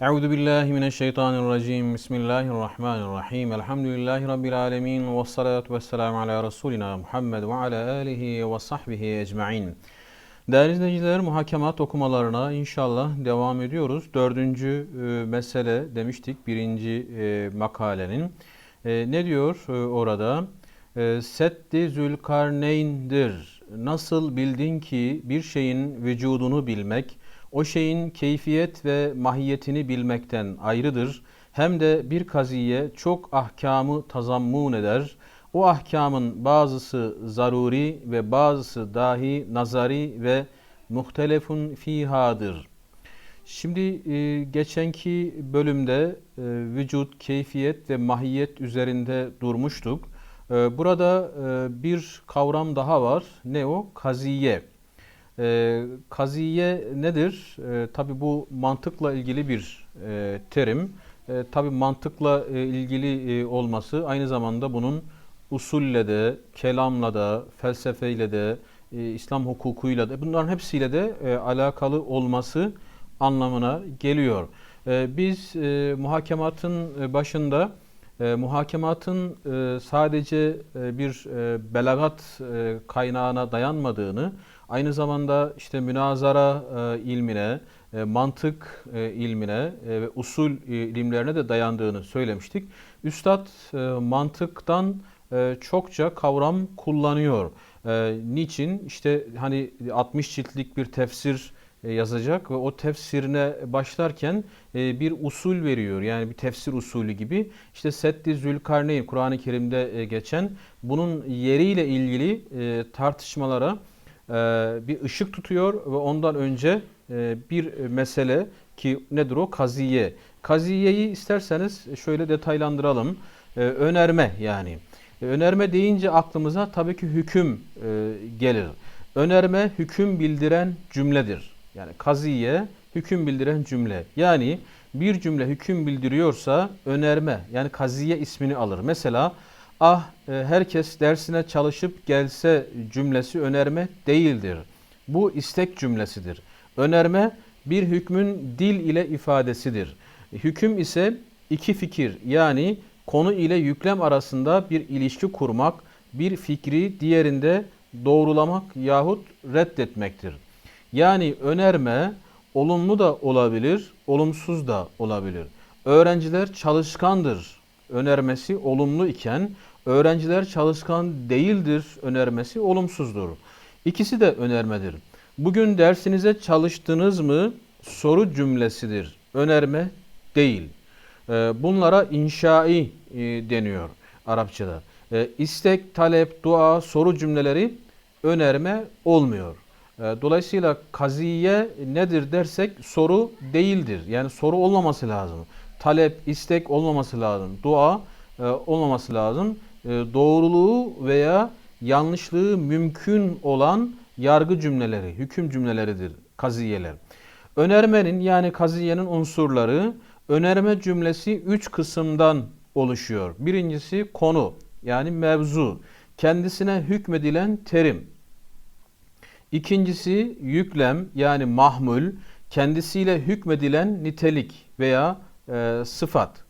Euzu billahi mineşşeytanirracim. Bismillahirrahmanirrahim. Elhamdülillahi rabbil alamin ve salatu vesselam ala resulina Muhammed ve ala alihi ve sahbihi ecmaîn. Değerli izleyiciler, muhakemat okumalarına inşallah devam ediyoruz. Dördüncü e, mesele demiştik birinci e, makalenin. E, ne diyor e, orada? E, Seddi Zülkarneyn'dir. Nasıl bildin ki bir şeyin vücudunu bilmek, o şeyin keyfiyet ve mahiyetini bilmekten ayrıdır. Hem de bir kaziye çok ahkamı tazammun eder. O ahkamın bazısı zaruri ve bazısı dahi nazari ve muhtelefun fihadır. Şimdi e, geçenki bölümde e, vücut, keyfiyet ve mahiyet üzerinde durmuştuk. E, burada e, bir kavram daha var. Ne o? Kaziye. E, kaziye nedir? E, tabi bu mantıkla ilgili bir e, terim. E, tabi mantıkla e, ilgili e, olması aynı zamanda bunun usulle de, kelamla da, felsefeyle de, e, İslam hukukuyla da bunların hepsiyle de e, alakalı olması anlamına geliyor. E, biz e, muhakematın e, başında e, muhakematın e, sadece e, bir e, belagat e, kaynağına dayanmadığını, aynı zamanda işte münazara e, ilmine, e, mantık e, ilmine e, ve usul e, ilimlerine de dayandığını söylemiştik. Üstad e, mantıktan e, çokça kavram kullanıyor. E, niçin? İşte hani 60 ciltlik bir tefsir yazacak ve o tefsirine başlarken e, bir usul veriyor. Yani bir tefsir usulü gibi. İşte Seddi Zülkarneyn Kur'an-ı Kerim'de e, geçen bunun yeriyle ilgili tartışmalara bir ışık tutuyor ve ondan önce bir mesele ki nedir o? Kaziye. Kaziyeyi isterseniz şöyle detaylandıralım. Önerme yani. Önerme deyince aklımıza tabii ki hüküm gelir. Önerme hüküm bildiren cümledir. Yani kaziye hüküm bildiren cümle. Yani bir cümle hüküm bildiriyorsa önerme yani kaziye ismini alır. Mesela ah e, herkes dersine çalışıp gelse cümlesi önerme değildir. Bu istek cümlesidir. Önerme bir hükmün dil ile ifadesidir. Hüküm ise iki fikir yani konu ile yüklem arasında bir ilişki kurmak, bir fikri diğerinde doğrulamak yahut reddetmektir. Yani önerme olumlu da olabilir, olumsuz da olabilir. Öğrenciler çalışkandır önermesi olumlu iken öğrenciler çalışkan değildir önermesi olumsuzdur. İkisi de önermedir. Bugün dersinize çalıştınız mı soru cümlesidir. Önerme değil. Ee, bunlara inşai e, deniyor Arapçada. Ee, istek, talep, dua, soru cümleleri önerme olmuyor. Ee, dolayısıyla kaziye nedir dersek soru değildir. Yani soru olmaması lazım. Talep, istek olmaması lazım. Dua e, olmaması lazım. E, doğruluğu veya yanlışlığı mümkün olan yargı cümleleri, hüküm cümleleridir kaziyeler. Önermenin yani kaziyenin unsurları önerme cümlesi üç kısımdan oluşuyor. Birincisi konu yani mevzu, kendisine hükmedilen terim. İkincisi yüklem yani mahmul, kendisiyle hükmedilen nitelik veya e, sıfat.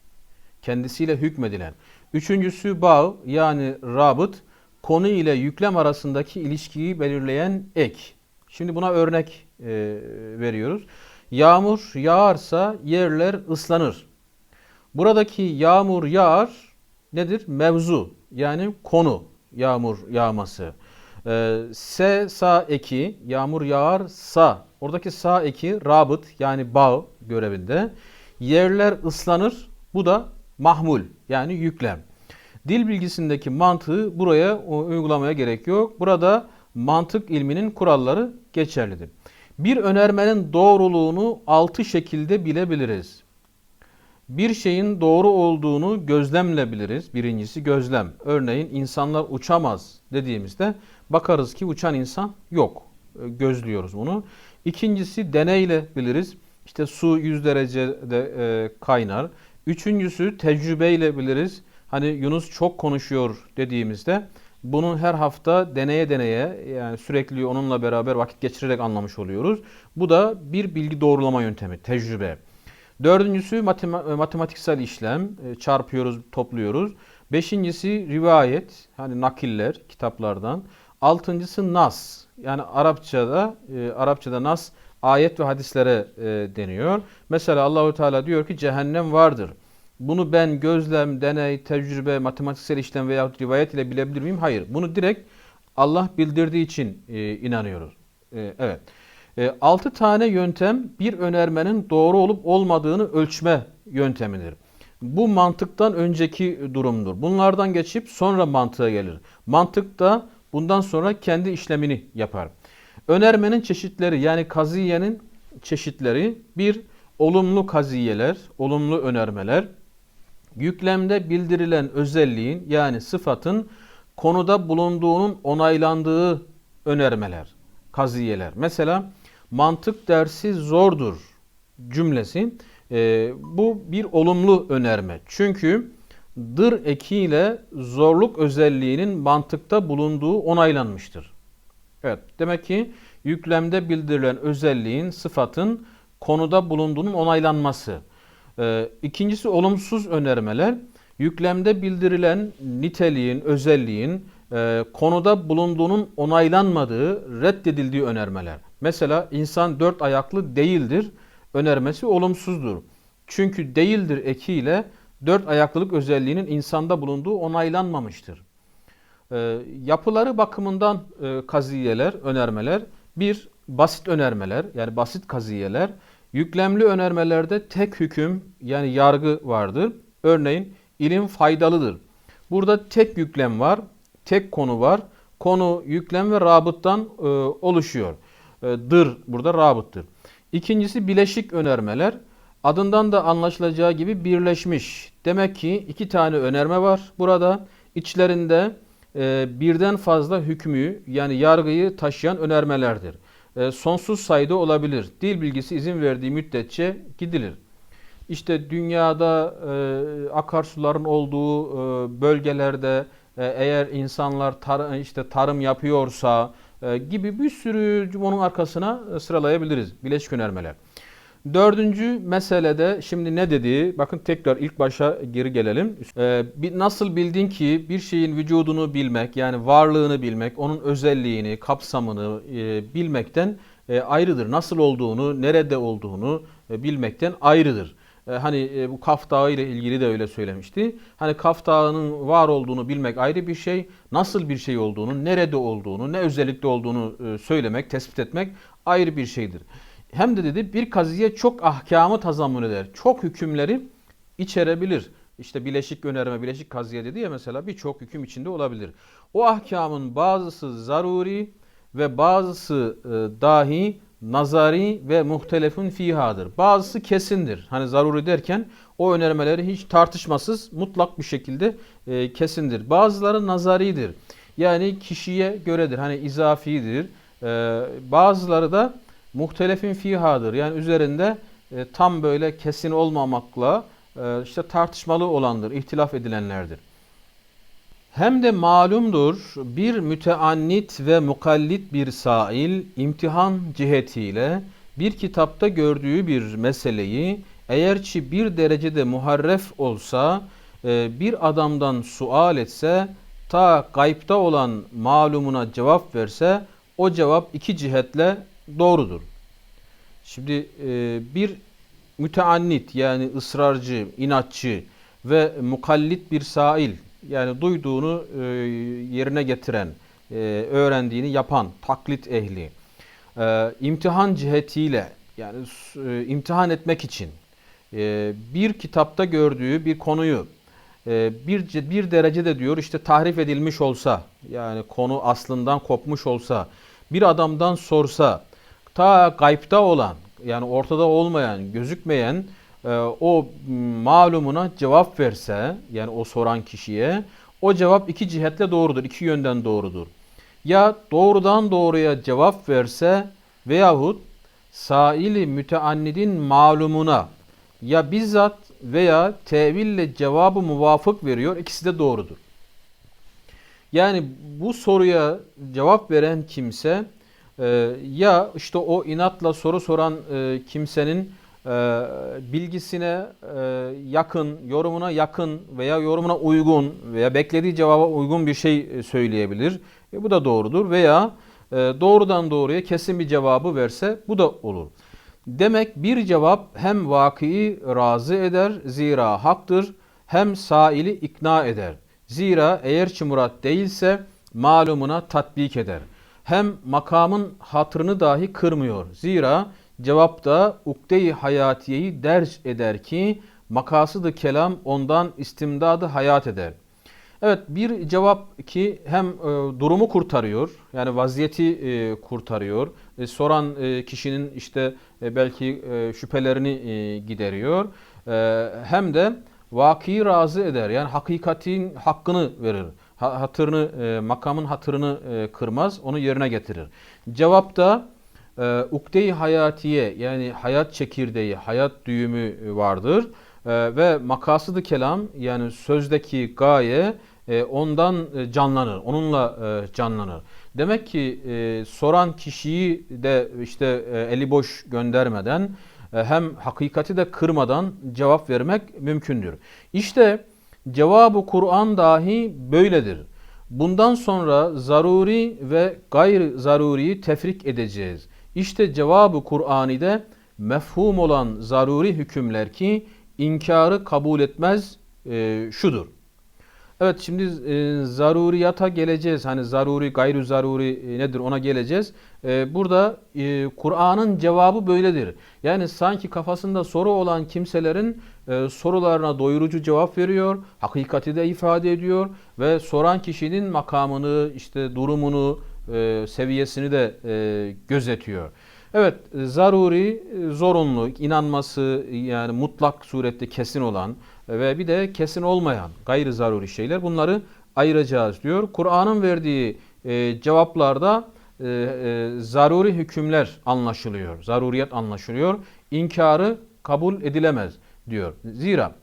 Kendisiyle hükmedilen. Üçüncüsü bağ yani rabıt, konu ile yüklem arasındaki ilişkiyi belirleyen ek. Şimdi buna örnek e, veriyoruz. Yağmur yağarsa yerler ıslanır. Buradaki yağmur yağar nedir? Mevzu yani konu yağmur yağması. Ee, S sa eki yağmur yağar sa. Oradaki sa eki rabıt yani bağ görevinde. Yerler ıslanır. Bu da mahmul yani yüklem. Dil bilgisindeki mantığı buraya uygulamaya gerek yok. Burada mantık ilminin kuralları geçerlidir. Bir önermenin doğruluğunu altı şekilde bilebiliriz. Bir şeyin doğru olduğunu gözlemle biliriz. Birincisi gözlem. Örneğin insanlar uçamaz dediğimizde bakarız ki uçan insan yok. E, gözlüyoruz bunu. İkincisi deneyle biliriz. İşte su 100 derecede e, kaynar. Üçüncüsü tecrübeyle biliriz. Hani Yunus çok konuşuyor dediğimizde bunu her hafta deneye deneye yani sürekli onunla beraber vakit geçirerek anlamış oluyoruz. Bu da bir bilgi doğrulama yöntemi, tecrübe. Dördüncüsü e, matematiksel işlem. E, çarpıyoruz, topluyoruz. Beşincisi rivayet. Hani nakiller kitaplardan. Altıncısı nas. Yani Arapçada e, Arapçada nas ayet ve hadislere deniyor. Mesela Allahu Teala diyor ki cehennem vardır. Bunu ben gözlem, deney, tecrübe, matematiksel işlem veya rivayet ile bilebilir miyim? Hayır. Bunu direkt Allah bildirdiği için inanıyoruz. Evet. E, 6 tane yöntem bir önermenin doğru olup olmadığını ölçme yöntemidir. Bu mantıktan önceki durumdur. Bunlardan geçip sonra mantığa gelir. Mantık da bundan sonra kendi işlemini yapar. Önermenin çeşitleri yani kaziyenin çeşitleri bir olumlu kaziyeler, olumlu önermeler, yüklemde bildirilen özelliğin yani sıfatın konuda bulunduğunun onaylandığı önermeler, kaziyeler. Mesela mantık dersi zordur cümlesi e, bu bir olumlu önerme. Çünkü dır ekiyle zorluk özelliğinin mantıkta bulunduğu onaylanmıştır. Evet, demek ki yüklemde bildirilen özelliğin, sıfatın konuda bulunduğunun onaylanması. Ee, ikincisi olumsuz önermeler. Yüklemde bildirilen niteliğin, özelliğin e, konuda bulunduğunun onaylanmadığı, reddedildiği önermeler. Mesela insan dört ayaklı değildir önermesi olumsuzdur. Çünkü değildir ekiyle dört ayaklılık özelliğinin insanda bulunduğu onaylanmamıştır. E, yapıları bakımından e, kaziyeler, önermeler. Bir, basit önermeler yani basit kaziyeler. Yüklemli önermelerde tek hüküm yani yargı vardır. Örneğin ilim faydalıdır. Burada tek yüklem var, tek konu var. Konu, yüklem ve rabıttan e, oluşuyor. E, dır burada rabıttır. İkincisi bileşik önermeler. Adından da anlaşılacağı gibi birleşmiş. Demek ki iki tane önerme var burada. İçlerinde e, birden fazla hükmü yani yargıyı taşıyan önermelerdir. E, sonsuz sayıda olabilir. Dil bilgisi izin verdiği müddetçe gidilir. İşte dünyada e, akarsuların olduğu e, bölgelerde e, eğer insanlar tar işte tarım yapıyorsa gibi bir sürü onun arkasına e, sıralayabiliriz bileşik önermeler. Dördüncü meselede şimdi ne dedi? Bakın tekrar ilk başa geri gelelim. Bir, nasıl bildin ki bir şeyin vücudunu bilmek yani varlığını bilmek, onun özelliğini, kapsamını e, bilmekten e, ayrıdır. Nasıl olduğunu, nerede olduğunu e, bilmekten ayrıdır. E, hani e, bu Kaf Dağı ile ilgili de öyle söylemişti. Hani Kaf Dağı'nın var olduğunu bilmek ayrı bir şey, nasıl bir şey olduğunu, nerede olduğunu, ne özellikle olduğunu e, söylemek, tespit etmek ayrı bir şeydir. Hem de dedi bir kaziye çok ahkamı tazammül eder. Çok hükümleri içerebilir. İşte bileşik önerme, bileşik kaziye dedi ya mesela birçok hüküm içinde olabilir. O ahkamın bazısı zaruri ve bazısı e, dahi nazari ve muhtelefun fihadır. Bazısı kesindir. Hani zaruri derken o önermeleri hiç tartışmasız mutlak bir şekilde e, kesindir. Bazıları nazaridir. Yani kişiye göredir. Hani izafidir. E, bazıları da muhtelefin fihadır. Yani üzerinde e, tam böyle kesin olmamakla e, işte tartışmalı olandır, ihtilaf edilenlerdir. Hem de malumdur bir müteannit ve mukallit bir sail imtihan cihetiyle bir kitapta gördüğü bir meseleyi eğerçi bir derecede muharref olsa e, bir adamdan sual etse ta gaybta olan malumuna cevap verse o cevap iki cihetle doğrudur. Şimdi e, bir müteannit yani ısrarcı, inatçı ve mukallit bir sail yani duyduğunu e, yerine getiren, e, öğrendiğini yapan, taklit ehli, e, imtihan cihetiyle yani imtihan etmek için bir kitapta gördüğü bir konuyu e, bir bir derecede diyor işte tahrif edilmiş olsa yani konu aslından kopmuş olsa bir adamdan sorsa ta gaybta olan yani ortada olmayan, gözükmeyen o malumuna cevap verse yani o soran kişiye o cevap iki cihetle doğrudur, iki yönden doğrudur. Ya doğrudan doğruya cevap verse veyahut saili müteannidin malumuna ya bizzat veya teville cevabı muvafık veriyor. ikisi de doğrudur. Yani bu soruya cevap veren kimse ee, ya işte o inatla soru soran e, kimsenin e, bilgisine e, yakın, yorumuna yakın veya yorumuna uygun veya beklediği cevaba uygun bir şey e, söyleyebilir. E, bu da doğrudur veya e, doğrudan doğruya kesin bir cevabı verse bu da olur. Demek bir cevap hem vakıyı razı eder zira haktır hem saili ikna eder. Zira eğer ki değilse malumuna tatbik eder. Hem makamın hatırını dahi kırmıyor. Zira cevapta ukde-i hayatiyeyi derc eder ki makasıdı kelam ondan istimdadı hayat eder. Evet bir cevap ki hem e, durumu kurtarıyor yani vaziyeti e, kurtarıyor. E, soran e, kişinin işte e, belki e, şüphelerini e, gideriyor. E, hem de vakiyi razı eder yani hakikatin hakkını verir. Ha, hatırını e, makamın hatırını e, kırmaz onu yerine getirir. Cevapta e, ukde-i hayatiye yani hayat çekirdeği, hayat düğümü vardır. E, ve makasıdı kelam yani sözdeki gaye e, ondan e, canlanır, onunla e, canlanır. Demek ki e, soran kişiyi de işte e, eli boş göndermeden e, hem hakikati de kırmadan cevap vermek mümkündür. İşte cevabı Kur'an dahi böyledir. Bundan sonra zaruri ve gayr zaruriyi tefrik edeceğiz. İşte cevabı Kur'an'ide mefhum olan zaruri hükümler ki inkarı kabul etmez e, şudur. Evet şimdi e, zaruriyata geleceğiz. Hani zaruri, gayri zaruri e, nedir ona geleceğiz. E, burada e, Kur'an'ın cevabı böyledir. Yani sanki kafasında soru olan kimselerin e, sorularına doyurucu cevap veriyor. Hakikati de ifade ediyor ve soran kişinin makamını, işte durumunu, e, seviyesini de e, gözetiyor. Evet, zaruri, zorunlu, inanması yani mutlak surette kesin olan ve bir de kesin olmayan gayri zaruri şeyler bunları ayıracağız diyor. Kur'an'ın verdiği e, cevaplarda e, e, zaruri hükümler anlaşılıyor. Zaruriyet anlaşılıyor. İnkarı kabul edilemez diyor. Zira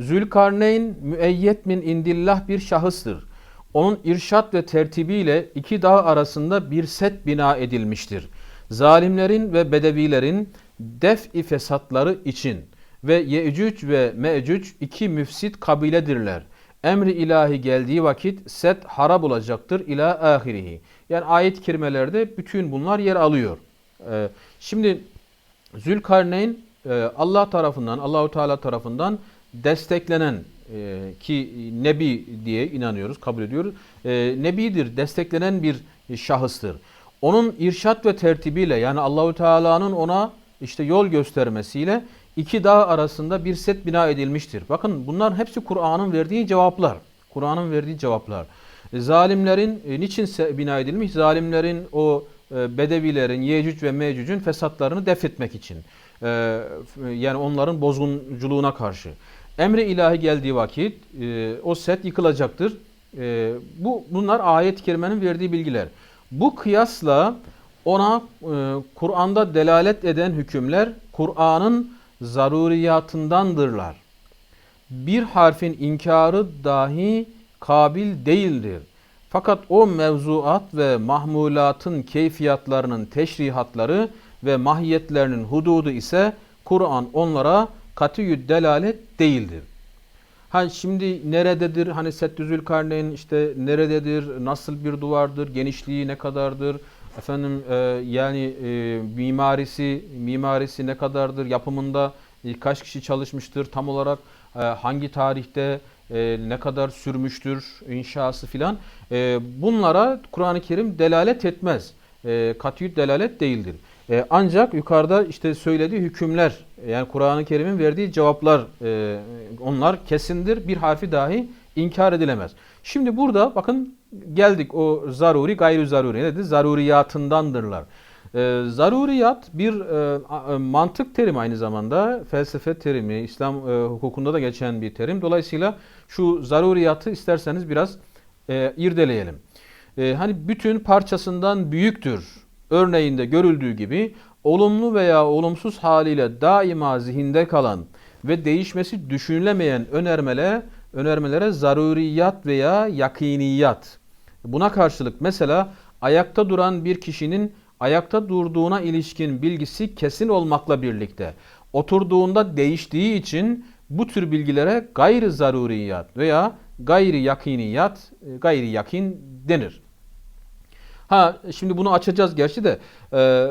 Zülkarneyn müeyyet min indillah bir şahıstır. Onun irşat ve tertibiyle iki dağ arasında bir set bina edilmiştir. Zalimlerin ve bedevilerin def-i fesatları için ve Yecüc ve Mecüc iki müfsit kabiledirler. Emri ilahi geldiği vakit set harap olacaktır ila ahirihi. Yani ayet-i kerimelerde bütün bunlar yer alıyor. Ee, şimdi Zülkarneyn e, Allah tarafından, Allahu Teala tarafından desteklenen e, ki nebi diye inanıyoruz, kabul ediyoruz. E, nebidir, desteklenen bir şahıstır. Onun irşat ve tertibiyle yani Allahu Teala'nın ona işte yol göstermesiyle iki dağ arasında bir set bina edilmiştir. Bakın bunlar hepsi Kur'an'ın verdiği cevaplar. Kur'an'ın verdiği cevaplar. E, zalimlerin e, niçin bina edilmiş? Zalimlerin o e, Bedevilerin, Yecüc ve Mecüc'ün fesatlarını def etmek için. Yani onların bozgunculuğuna karşı. Emri ilahi geldiği vakit e, o set yıkılacaktır. E, bu Bunlar ayet-i kerimenin verdiği bilgiler. Bu kıyasla ona e, Kur'an'da delalet eden hükümler Kur'an'ın zaruriyatındandırlar. Bir harfin inkarı dahi kabil değildir. Fakat o mevzuat ve mahmulatın keyfiyatlarının teşrihatları ve mahiyetlerinin hududu ise Kur'an onlara katiyü delalet değildir. Ha şimdi nerededir? Hani Settüzül Karneyn işte nerededir? Nasıl bir duvardır? Genişliği ne kadardır? Efendim e, yani e, mimarisi mimarisi ne kadardır? Yapımında e, kaç kişi çalışmıştır? Tam olarak e, hangi tarihte e, ne kadar sürmüştür inşası filan? E, bunlara Kur'an-ı Kerim delalet etmez. E, katiyüt delalet değildir. E, ancak yukarıda işte söylediği hükümler yani Kur'an-ı Kerim'in verdiği cevaplar e, onlar kesindir. Bir harfi dahi inkar edilemez. Şimdi burada bakın geldik o zaruri gayri zaruri nedir? Zaruriyatındandırlar. E, zaruriyat bir e, mantık terimi aynı zamanda felsefe terimi, İslam e, hukukunda da geçen bir terim. Dolayısıyla şu zaruriyatı isterseniz biraz e, irdeleyelim. E, hani bütün parçasından büyüktür örneğinde görüldüğü gibi olumlu veya olumsuz haliyle daima zihinde kalan ve değişmesi düşünülemeyen önermelere, önermelere zaruriyat veya yakiniyat. Buna karşılık mesela ayakta duran bir kişinin ayakta durduğuna ilişkin bilgisi kesin olmakla birlikte oturduğunda değiştiği için bu tür bilgilere gayri zaruriyat veya gayri yakiniyat, e, gayri yakin denir. Ha şimdi bunu açacağız gerçi de e,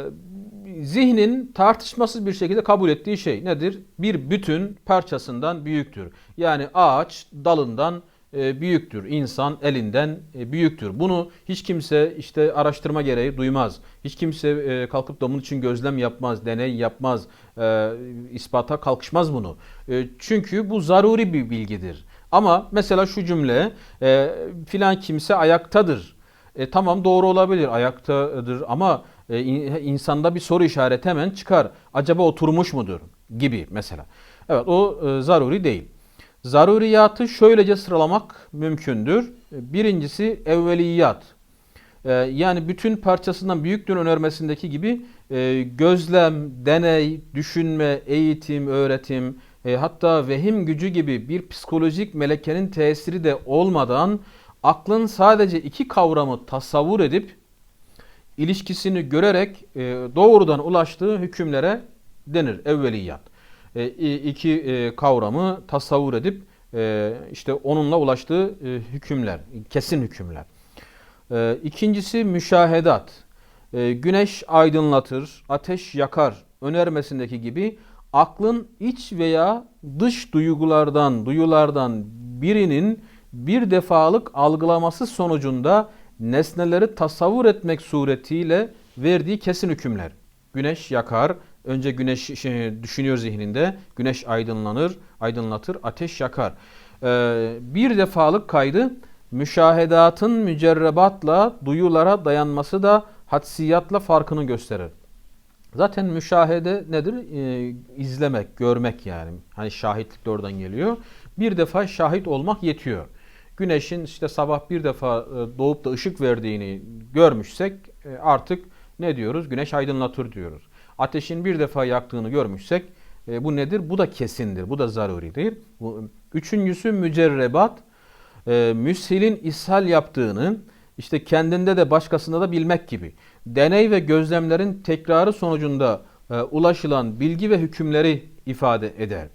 zihnin tartışmasız bir şekilde kabul ettiği şey nedir? Bir bütün parçasından büyüktür. Yani ağaç dalından e, büyüktür. İnsan elinden e, büyüktür. Bunu hiç kimse işte araştırma gereği duymaz. Hiç kimse e, kalkıp da bunun için gözlem yapmaz, deney yapmaz, ispata kalkışmaz bunu. Çünkü bu zaruri bir bilgidir. Ama mesela şu cümle filan kimse ayaktadır. E, tamam doğru olabilir ayaktadır ama e, insanda bir soru işareti hemen çıkar. Acaba oturmuş mudur gibi mesela. Evet o e, zaruri değil. Zaruriyatı şöylece sıralamak mümkündür. Birincisi evveliyat. E, yani bütün parçasından büyüktür önermesindeki gibi e, gözlem, deney, düşünme, eğitim, öğretim, e, hatta vehim gücü gibi bir psikolojik melekenin tesiri de olmadan aklın sadece iki kavramı tasavvur edip ilişkisini görerek e, doğrudan ulaştığı hükümlere denir evveliyat. E, iki e, kavramı tasavvur edip e, işte onunla ulaştığı e, hükümler, kesin hükümler. E, ikincisi müşahedat. E, güneş aydınlatır, ateş yakar önermesindeki gibi aklın iç veya dış duygulardan, duyulardan birinin bir defalık algılaması sonucunda nesneleri tasavvur etmek suretiyle verdiği kesin hükümler. Güneş yakar, önce güneş şey, düşünüyor zihninde, güneş aydınlanır, aydınlatır, ateş yakar. Ee, bir defalık kaydı müşahedatın mücerrebatla duyulara dayanması da hadsiyatla farkını gösterir. Zaten müşahede nedir? Ee, izlemek, görmek yani. Hani şahitlik de oradan geliyor. Bir defa şahit olmak yetiyor güneşin işte sabah bir defa e, doğup da ışık verdiğini görmüşsek e, artık ne diyoruz? Güneş aydınlatır diyoruz. Ateşin bir defa yaktığını görmüşsek e, bu nedir? Bu da kesindir. Bu da zaruridir. Üçüncüsü mücerrebat. Müshilin ishal yaptığını işte kendinde de başkasında da bilmek gibi. Deney ve gözlemlerin tekrarı sonucunda ulaşılan bilgi ve hükümleri ifade eder.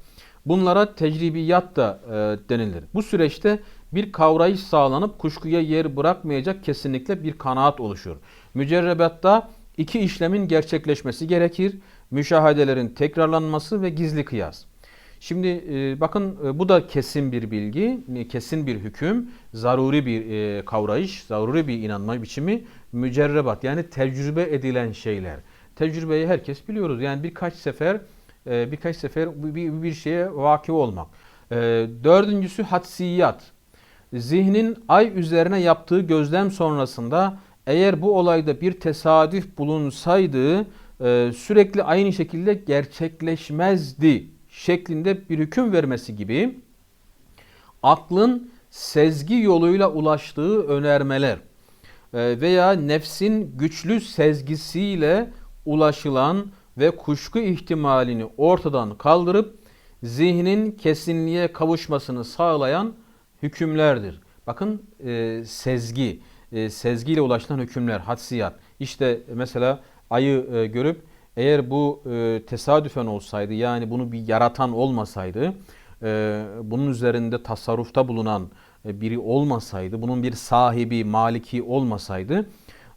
Bunlara tecribiyat da denilir. Bu süreçte bir kavrayış sağlanıp kuşkuya yer bırakmayacak kesinlikle bir kanaat oluşur. Mücerrebatta iki işlemin gerçekleşmesi gerekir. Müşahedelerin tekrarlanması ve gizli kıyas. Şimdi e, bakın e, bu da kesin bir bilgi, e, kesin bir hüküm, zaruri bir kavrayış, zaruri bir inanma biçimi, mücerrebat yani tecrübe edilen şeyler. Tecrübeyi herkes biliyoruz. Yani birkaç sefer birkaç sefer bir, bir şeye vaki olmak. Dördüncüsü hadsiyat zihnin ay üzerine yaptığı gözlem sonrasında eğer bu olayda bir tesadüf bulunsaydı e, sürekli aynı şekilde gerçekleşmezdi şeklinde bir hüküm vermesi gibi aklın sezgi yoluyla ulaştığı önermeler e, veya nefsin güçlü sezgisiyle ulaşılan ve kuşku ihtimalini ortadan kaldırıp zihnin kesinliğe kavuşmasını sağlayan hükümlerdir. Bakın e, sezgi, e, sezgiyle ulaşılan hükümler, hadsiyat. İşte mesela ayı e, görüp eğer bu e, tesadüfen olsaydı yani bunu bir yaratan olmasaydı, e, bunun üzerinde tasarrufta bulunan e, biri olmasaydı, bunun bir sahibi, maliki olmasaydı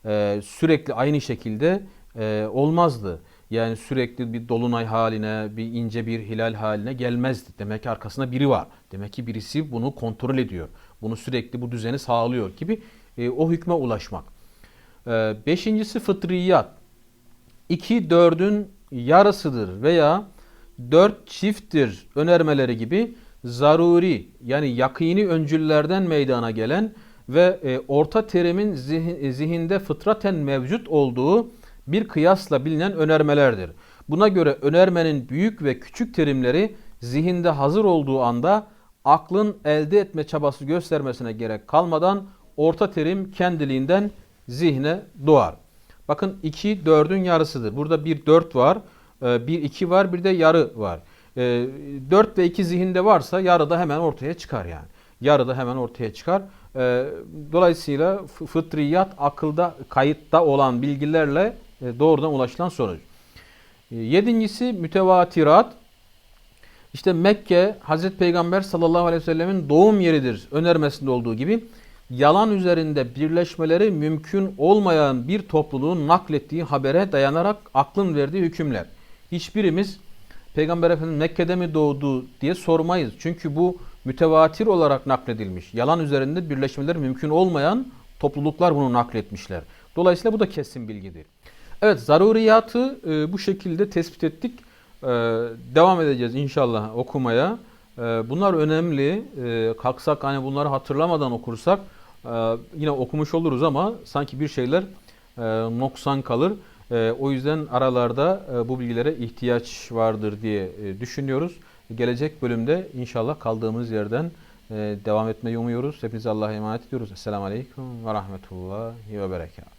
e, sürekli aynı şekilde e, olmazdı. Yani sürekli bir dolunay haline, bir ince bir hilal haline gelmezdi. Demek ki arkasında biri var. Demek ki birisi bunu kontrol ediyor. Bunu sürekli bu düzeni sağlıyor gibi e, o hükme ulaşmak. E, beşincisi fıtriyat. İki dördün yarısıdır veya dört çifttir önermeleri gibi zaruri yani yakini öncüllerden meydana gelen ve e, orta terimin zihinde fıtraten mevcut olduğu bir kıyasla bilinen önermelerdir. Buna göre önermenin büyük ve küçük terimleri zihinde hazır olduğu anda aklın elde etme çabası göstermesine gerek kalmadan orta terim kendiliğinden zihne doğar. Bakın 2 4'ün yarısıdır. Burada bir 4 var, e, bir 2 var, bir de yarı var. 4 e, ve 2 zihinde varsa yarı da hemen ortaya çıkar yani. Yarı da hemen ortaya çıkar. E, dolayısıyla fıtriyat akılda kayıtta olan bilgilerle doğrudan ulaşılan sonuç. E, Yedincisi mütevatirat. İşte Mekke Hazreti Peygamber sallallahu aleyhi ve sellemin doğum yeridir önermesinde olduğu gibi yalan üzerinde birleşmeleri mümkün olmayan bir topluluğun naklettiği habere dayanarak aklın verdiği hükümler. Hiçbirimiz Peygamber Efendimiz Mekke'de mi doğdu diye sormayız. Çünkü bu mütevatir olarak nakledilmiş. Yalan üzerinde birleşmeleri mümkün olmayan topluluklar bunu nakletmişler. Dolayısıyla bu da kesin bilgidir. Evet zaruriyatı e, bu şekilde tespit ettik. E, devam edeceğiz inşallah okumaya. E, bunlar önemli. E, kalksak hani bunları hatırlamadan okursak e, yine okumuş oluruz ama sanki bir şeyler e, noksan kalır. E, o yüzden aralarda e, bu bilgilere ihtiyaç vardır diye e, düşünüyoruz. Gelecek bölümde inşallah kaldığımız yerden e, devam etmeyi umuyoruz. Hepinize Allah'a emanet ediyoruz. Esselamu Aleyküm ve Rahmetullahi ve Berekatuhu.